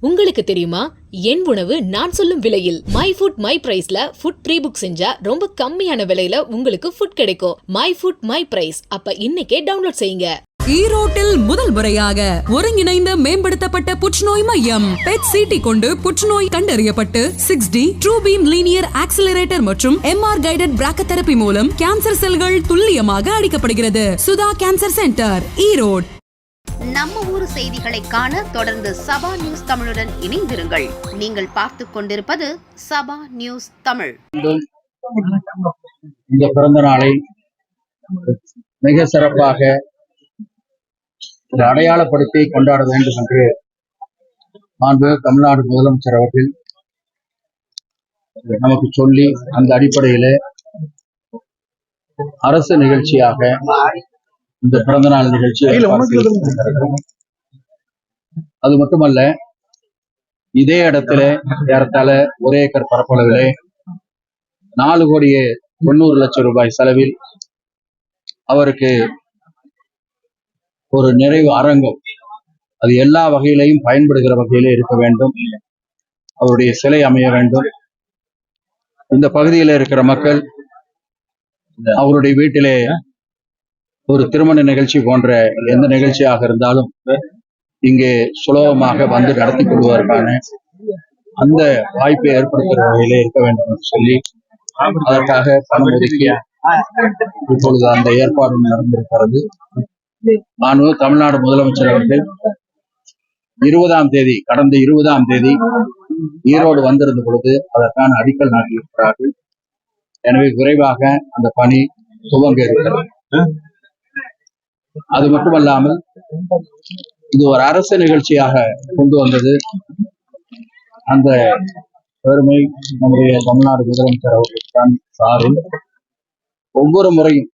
உங்களுக்கு தெரியுமா? என் உணவு நான் சொல்லும் விலையில் மை ஃபுட் மை பிரைஸ்ல ஃபுட் ப்ரீ புக் செஞ்சா ரொம்ப கம்மியான விலையில உங்களுக்கு ஃபுட் கிடைக்கும். மை ஃபுட் மை பிரைஸ் அப்ப இன்னைக்கே டவுன்லோட் செய்யுங்க. ஈரோட்டில் முதல் முறையாக ஒருங்கிணைந்த மேம்படுத்தப்பட்ட புற்றுநோய் மையம் பெட் சிடி கொண்டு புற்றுநோய் கண்டறியப்பட்டு six D true beam linear accelerator மற்றும் எம்ஆர் கைடட் பிராக்கதெரபி மூலம் கேன்சர் செல்கள் துல்லியமாக அடிக்கப்படுகிறது. Sudha cancer centre Erode. நம்ம ஊர் செய்திகளை காண தொடர்ந்து சபா நியூஸ் தமிழுடன் இணைந்திருங்கள். நீங்கள் பார்த்து கொண்டிருப்பது சபா நியூஸ் தமிழ். இந்த பிறந்த நாளை மிக சிறப்பாக இதை அடையாளப்படுத்தி கொண்டாட வேண்டும் என்று மாண்பு தமிழ்நாடு முதலமைச்சர் அவர்கள் நமக்கு சொல்லி அந்த அடிப்படையில அரசு நிகழ்ச்சியாக இந்த பிறந்த நாள் நிகழ்ச்சி. அது மட்டுமல்ல இதே இடத்துல ஏறத்தாழ ஒரே ஏக்கர் பரப்பளவிலே நாலு கோடியே தொண்ணூறு லட்சம் ரூபாய் செலவில் அவருக்கு ஒரு நிறைவு அரங்கம். அது எல்லா வகையிலையும் பயன்படுகிற வகையிலே இருக்க வேண்டும். அவருடைய சிலை அமைய வேண்டும். இந்த பகுதியில் இருக்கிற மக்கள் அவருடைய வீட்டிலே ஒரு திருமண நிகழ்ச்சி போன்ற எந்த நிகழ்ச்சியாக இருந்தாலும் இங்கே சுலபமாக வந்து நடத்தி கொள்வதற்கான அந்த வாய்ப்பை ஏற்படுத்துகிற வகையிலே இருக்க வேண்டும் என்று சொல்லி அதற்காக பணம் ஒதுக்கி இப்பொழுது அந்த ஏற்பாடு நடந்திருக்கிறது. நானும் தமிழ்நாடு முதலமைச்சர் அவர்கள் இருபதாம் தேதி கடந்த இருபதாம் தேதி ஈரோடு வந்திருந்த பொழுது அதற்கான அடிக்கல் நாட்டியிருக்கிறார்கள். எனவே விரைவாக அந்த பணி துவங்க இருக்கிறது. அது மட்டுமல்லாமல் இது ஒரு அரசு நிகழ்ச்சியாக கொண்டு வந்தது. அந்த பெருமை நம்முடைய தமிழ்நாடு முதலமைச்சர் அவர்களுக்கு தான் சாரும். ஒவ்வொரு முறையும்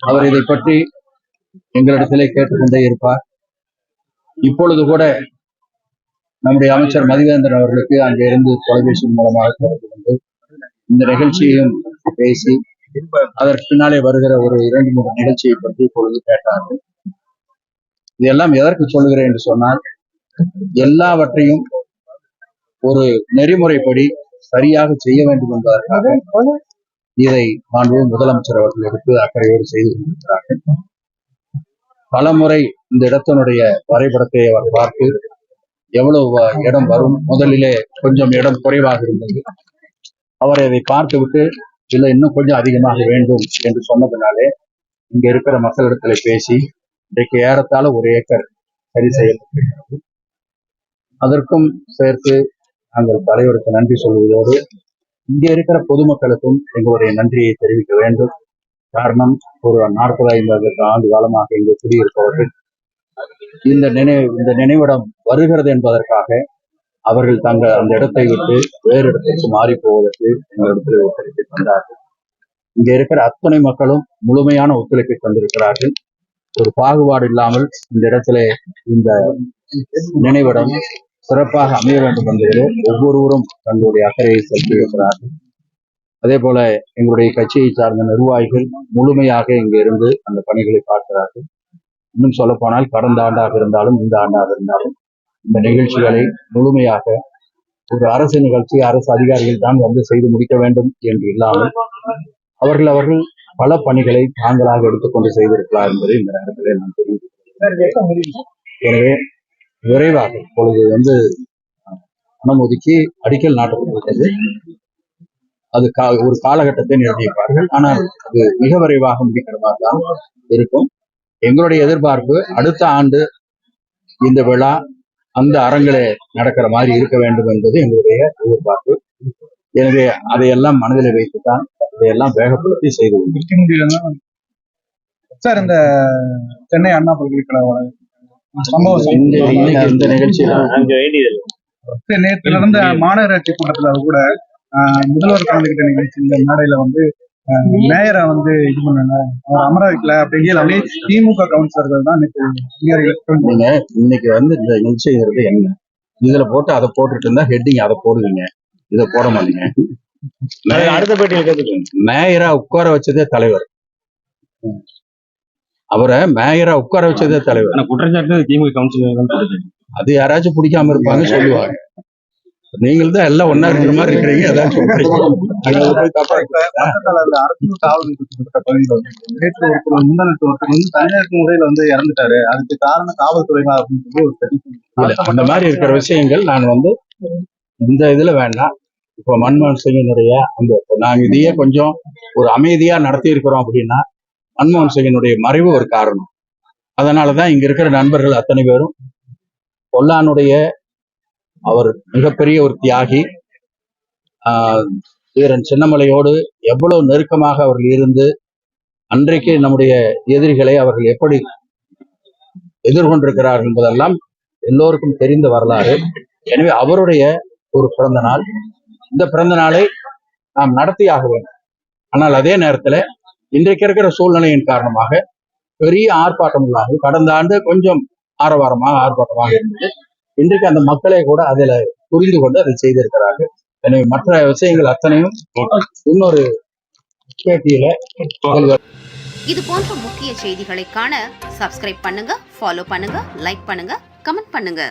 அவர் இதை பற்றி எங்களிடத்திலே கேட்டுக்கொண்டே இருப்பார். இப்பொழுது கூட நம்முடைய அமைச்சர் மதிவேந்தன் அவர்களுக்கு அங்கே இருந்து தொலைபேசி மூலமாக தொடர்பு கொண்டு இந்த நிகழ்ச்சியையும் பேசி அதற்கு பின்னாலே வருகிற ஒரு இரண்டு மூன்று நிகழ்ச்சியை பற்றி இப்பொழுது கேட்டார்கள். இதெல்லாம் எதற்கு சொல்லுகிறேன் என்று சொன்னால் எல்லாவற்றையும் ஒரு நெறிமுறைப்படி சரியாக செய்ய வேண்டும் என்பதற்காக இதை மாண்பு முதலமைச்சர் அவர்கள் எடுத்து அக்கறையோடு செய்து கொண்டிருக்கிறார்கள். பல முறை இந்த இடத்தினுடைய வரைபடத்தை அவர் பார்த்து எவ்வளவு இடம் வரும்? முதலிலே கொஞ்சம் இடம் குறைவாக இருந்தது. அவர் அதை பார்த்துவிட்டு இல்லை இன்னும் கொஞ்சம் அதிகமாக வேண்டும் என்று சொன்னதுனாலே இங்க இருக்கிற மக்களிடத்துல பேசி இன்றைக்கு ஏறத்தாழ ஒரு ஏக்கர் சரி செய்யப்பட்டிருக்கிறது. அதற்கும் சேர்த்து நாங்கள் தலைவருக்கு நன்றி சொல்வதோடு இங்க இருக்கிற பொதுமக்களுக்கும் எங்களுடைய நன்றியை தெரிவிக்க வேண்டும். காரணம் ஒரு நாற்பது ஐம்பது ஆண்டு காலமாக இங்கே குடியிருப்பவர்கள். இந்த நினைவு இந்த நினைவிடம் வருகிறது என்பதற்காக அவர்கள் தங்கள் அந்த இடத்தை விட்டு வேறு இடத்திற்கு மாறி போவதற்கு எங்களிடத்தில் ஒத்துழைப்பை தந்தார்கள். இங்க இருக்கிற அத்தனை மக்களும் முழுமையான ஒத்துழைப்பை தந்திருக்கிறார்கள். ஒரு பாகுபாடு இல்லாமல் இந்த இடத்துல இந்த நினைவிடம் சிறப்பாக அமைய வேண்டும் என்பதிலே ஒவ்வொருவரும் தங்களுடைய அக்கறையை செலுத்தியிருக்கிறார்கள். அதே போல எங்களுடைய கட்சியை சார்ந்த நிர்வாகிகள் முழுமையாக இங்கு இருந்து அந்த பணிகளை பார்க்கிறார்கள். இன்னும் சொல்ல போனால் கடந்த ஆண்டாக இருந்தாலும் இந்த ஆண்டாக இருந்தாலும் இந்த நிகழ்ச்சிகளை முழுமையாக ஒரு அரசு நிகழ்ச்சி அரசு அதிகாரிகள் தான் வந்து செய்து முடிக்க வேண்டும் என்று இல்லாமல் அவர்கள் அவர்கள் பல பணிகளை தாங்களாக எடுத்துக்கொண்டு செய்திருக்கலாம் என்பதை இந்த நேரத்தில் நான் தெரிவித்துக் எனவே விரைவாக இப்பொழுது வந்து பணம் ஒதுக்கி அடிக்கல் நாட்டப்பட்டிருக்கிறது அது கா- ஒரு காலகட்டத்தை நிர்ணயிப்பார்கள் ஆனால் அது மிக விரைவாக முடிக்கிற மாதிரி தான் இருக்கும். எங்களுடைய எதிர்பார்ப்பு அடுத்த ஆண்டு இந்த விழா அந்த அரங்கிலே நடக்கிற மாதிரி இருக்க வேண்டும் என்பது எங்களுடைய எதிர்பார்ப்பு. எனவே அதையெல்லாம் மனதில் வைத்துத்தான் இதையெல்லாம் வேகப்படுத்தி செய்து கொண்டிருக்கிறோம். சார் இந்த சென்னை அண்ணா பல்கலைக்கழக சம்பவம் இந்த நிகழ்ச்சியில சரி, நேற்று நடந்த மாநகராட்சி கூட்டத்துல கூட ஆஹ், முதல்வர் கலந்துகிட்ட நிகழ்ச்சி இந்த மேடையில வந்து மேயரை வந்து இது பண்ணல. அவர் அமர வைக்கல திமுக கவுன்சிலர்கள் தான் இன்னைக்கு வந்து இந்த நிகழ்ச்சிங்கிறது என்ன? இதுல போட்டு அதை போட்டுட்டு இருந்தா ஹெட்டிங் அதை போடுவீங்க. இதை போட மாட்டீங்க. அடுத்த பேட்டியில் கேட்டுக்கோங்க மேயரா உட்கார வச்சதே தலைவர். அவரை மேயரா உட்கார வச்சதே தலைவர். ஆனா குற்றச்சாட்டு திமுக கவுன்சிலர் அது யாராச்சும் பிடிக்காம இருப்பாங்க சொல்லுவாங்க. நீங்கள் தான் எல்லாம் ஒண்ணா இருக்கிற மாதிரி இருக்கிறீங்க அதான் சொல்றீங்க தனியார் முறையில வந்து இறந்துட்டாரு. அதுக்கு காரணம் காவல்துறை அப்படின்னு சொல்லி ஒரு அந்த மாதிரி இருக்கிற விஷயங்கள் நான் வந்து இந்த இதுல வேண்டாம். இப்போ மன்மோகன் சிங்கினுடைய அந்த நாங்க இதையே கொஞ்சம் ஒரு அமைதியா நடத்தி இருக்கிறோம் அப்படின்னா மன்மோகன் சிங்கினுடைய மறைவு ஒரு காரணம். அதனாலதான் இங்க இருக்கிற நண்பர்கள் அத்தனை பேரும் பொல்லானுடைய அவர் மிகப்பெரிய ஒரு தியாகி. ஆஹ் வீரன் சின்னமலையோடு எவ்வளவு நெருக்கமாக அவர்கள் இருந்து அன்றைக்கு நம்முடைய எதிரிகளை அவர்கள் எப்படி எதிர்கொண்டிருக்கிறார்கள் என்பதெல்லாம் எல்லோருக்கும் தெரிந்த வரலாறு. எனவே அவருடைய ஒரு பிறந்த நாள். இந்த பிறந்த நாளை நாம் நடத்தியாக வேண்டும். ஆனால் அதே நேரத்துல இன்றைக்கு இருக்கிற சூழ்நிலையின் காரணமாக பெரிய ஆர்ப்பாட்டம் இல்லாமல் கடந்த ஆண்டு கொஞ்சம் ஆரவாரமாக ஆர்ப்பாட்டமாக இருந்தது. இன்றைக்கு அந்த மக்களை கூட அதில் புரிந்து கொண்டு அதை செய்திருக்கிறார்கள். எனவே மற்ற விஷயங்கள் அத்தனையும் இன்னொரு பேட்டியில இது போன்ற முக்கிய செய்திகளை காண சப்ஸ்கிரைப் பண்ணுங்க ஃபாலோ பண்ணுங்க லைக் பண்ணுங்க கமெண்ட் பண்ணுங்க.